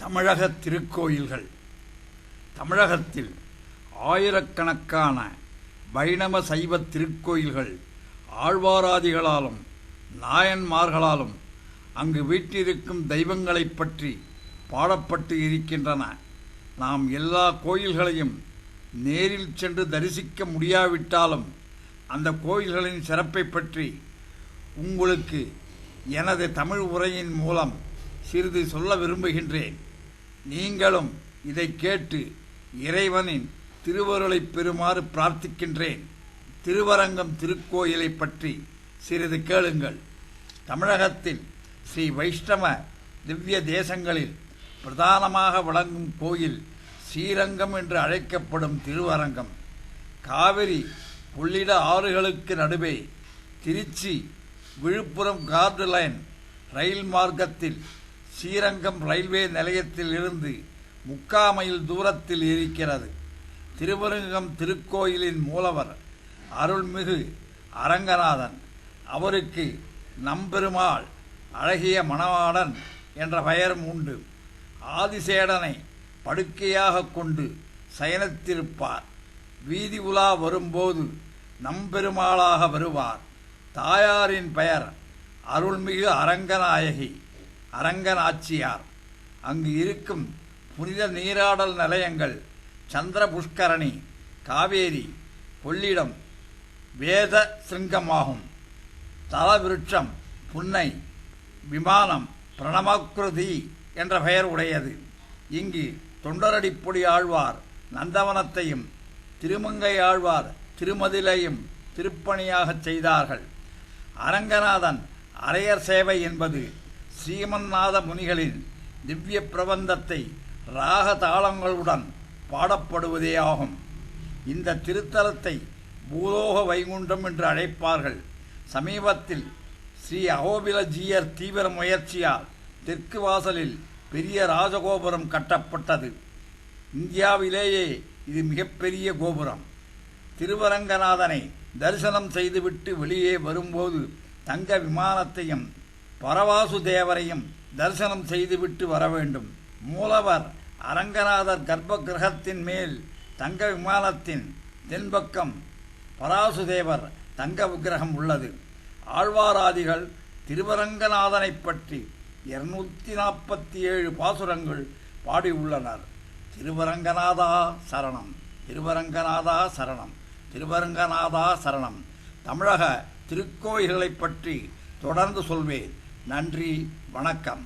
தமிழக திருக்கோயில்கள். தமிழகத்தில் ஆயிரக்கணக்கான வைணவ சைவ திருக்கோயில்கள் ஆழ்வாராதிகளாலும் நாயன்மார்களாலும் அங்கு வீற்றிருக்கும் தெய்வங்களைப் பற்றி பாடப்பட்டு இருக்கின்றன. நாம் எல்லா கோயில்களையும் நேரில் சென்று தரிசிக்க முடியாவிட்டாலும் அந்த கோயில்களின் சிறப்பை பற்றி உங்களுக்கு எனது தமிழ் உரையின் மூலம் சிறிது சொல்ல விரும்புகின்றேன். நீங்களும் இதை கேட்டு இறைவனின் திருவருளைப் பெறுமாறு பிரார்த்திக்கின்றேன். திருவரங்கம் திருக்கோயிலை பற்றி சிறிது கேளுங்கள். தமிழகத்தில் ஸ்ரீ வைஷ்ணவ திவ்ய தேசங்களில் பிரதானமாக விளங்கும் கோயில் ஸ்ரீரங்கம் என்று அழைக்கப்படும் திருவரங்கம். காவிரி புள்ளிட ஆறுகளுக்கு நடுவே Trichy Villupuram chord line rail மார்க்கத்தில் ஸ்ரீரங்கம் ரயில்வே நிலையத்தில் இருந்து முக்கா மைல் தூரத்தில் இருக்கிறது. திருவருங்கம் திருக்கோயிலின் மூலவர் அருள்மிகு அரங்கநாதன். அவருக்கு நம்பெருமாள் அழகிய மணவாளன் என்ற பெயரும் உண்டு. ஆதிசேடனை படுக்கையாக கொண்டு சயனத்திருப்பார். வீதி உலா வரும்போது நம்பெருமாளாக வருவார். தாயாரின் பெயர் அருள்மிகு அரங்கநாயகி. அரங்கநாச்சியார். அங்கு இருக்கும் புனித நீராடல் நிலையங்கள் சந்திர புஷ்கரணி காவேரி கொள்ளிடம் வேத சிருங்கமாகும் தலவிருட்சம் புன்னை விமானம் பிரணமக்ருதி என்ற பெயர் உடையது. இங்கு தொண்டரடிப்பொடி ஆழ்வார் நந்தவனத்தையும் திருமங்கை ஆழ்வார் திருமதிலையும் திருப்பணியாகச் செய்தார்கள். அரங்கநாதன் அரையர் சேவை என்பது ஸ்ரீமன்னாத முனிகளின் திவ்ய பிரபந்தத்தை ராக தாளங்களுடன் பாடப்படுவதேயாகும் இந்த திருத்தலத்தை பூலோக வைகுண்டம் என்று அழைப்பார்கள். சமீபத்தில் ஸ்ரீ அகோபிலஜீயர் தீவிர முயற்சியால் தெற்கு வாசலில் பெரிய ராஜகோபுரம் கட்டப்பட்டது. இந்தியாவிலேயே இது மிகப்பெரிய கோபுரம். திருவரங்கநாதனை தரிசனம் செய்துவிட்டு வெளியே வரும்போது தங்க விமானத்தையும் பரவாசு தேவரையும் தரிசனம் செய்துவிட்டு வர வேண்டும் மூலவர் அரங்கநாதர் கர்ப்ப கிரகத்தின் மேல் தங்க விமானத்தின் தென்பக்கம் பராசுதேவர் தங்க விக்கிரகம் உள்ளது. ஆழ்வாராதிகள் திருவரங்கநாதனைப் பற்றி இருநூற்றி நாற்பத்தி ஏழு பாசுரங்கள் பாடியுள்ளனர். திருவரங்கநாதா சரணம் திருவரங்கநாதா சரணம் திருவரங்கநாதா சரணம். தமிழக திருக்கோயில்களைப் பற்றி தொடர்ந்து சொல்வேன். நன்றி வணக்கம்.